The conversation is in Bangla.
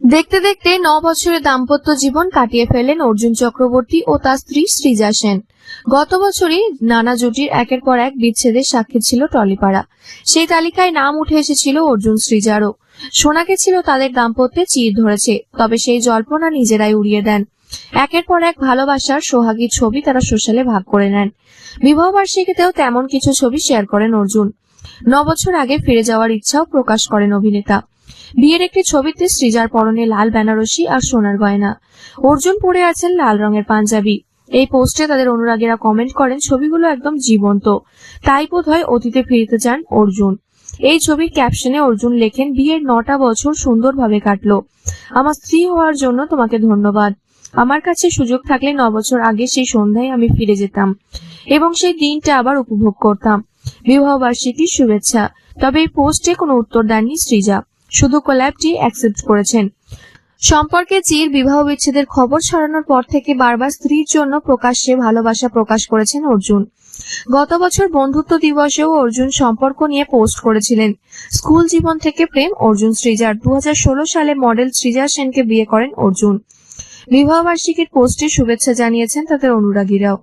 দেখতে দেখতে ন বছরের দাম্পত্য জীবন কাটিয়ে ফেলেন অর্জুন চক্রবর্তী ও তার স্ত্রী শ্রীজা সেন। গত বছরই নানা জুটির একের পর এক বিচ্ছেদের সাক্ষী ছিল টলিপাড়া। সেই তালিকায় নাম উঠে এসেছিল অর্জুন শ্রীজারও শোনা গেছিল তাদের দাম্পত্যে চির ধরেছে, তবে সেই জল্পনা নিজেরাই উড়িয়ে দেন। একের পর এক ভালোবাসার সোহাগীর ছবি তারা সোশ্যালে ভাগ করে নেন। বিবাহ বার্ষিকীতেও তেমন কিছু ছবি শেয়ার করেন অর্জুন। ন বছর আগে ফিরে যাওয়ার ইচ্ছাও প্রকাশ করেন অভিনেতা। বিয়ের একটি ছবিতে শ্রীজার পরনে লাল বেনারসি আর সোনার গয়না। অর্জুন পরে আছেন লাল রঙের পাঞ্জাবি। এই পোস্টে তাদের অনুরাগীরা কমেন্ট করেন, ছবিগুলো একদম জীবন্ত। তাই বোধ হয় অতীতে ফিরতে চান অর্জুন। এই ছবির ক্যাপশনে অর্জুন লেখেন, বিয়ের নটা বছর সুন্দরভাবে কাটলো। আমার স্ত্রী হওয়ার জন্য তোমাকে ধন্যবাদ। আমার কাছে সুযোগ থাকলে ন বছর আগে সেই সন্ধ্যায় আমি ফিরে যেতাম এবং সেই দিনটা আবার উপভোগ করতাম। বিবাহ বার্ষিকীর শুভেচ্ছা। তবে এই পোস্টে কোনো উত্তর দেননি সৃজা। শুধু কোল্যাবটি অ্যাকসেপ্ট করেছেন। সম্পর্কে চির বিবাহ বিচ্ছেদের খবর ছড়ানোর পর থেকে বারবার স্ত্রীর জন্য প্রকাশ্যে ভালোবাসা প্রকাশ করেছেন অর্জুন। গত বছর বন্ধুত্ব দিবসেও অর্জুন সম্পর্ক নিয়ে পোস্ট করেছিলেন। স্কুল জীবন থেকে প্রেম, অর্জুন সৃজার দু সালে মডেল সৃজা সেনকে বিয়ে করেন অর্জুন। বিবাহবার্ষিকীর পোস্টে শুভেচ্ছা জানিয়েছেন তাদের অনুরাগীরাও।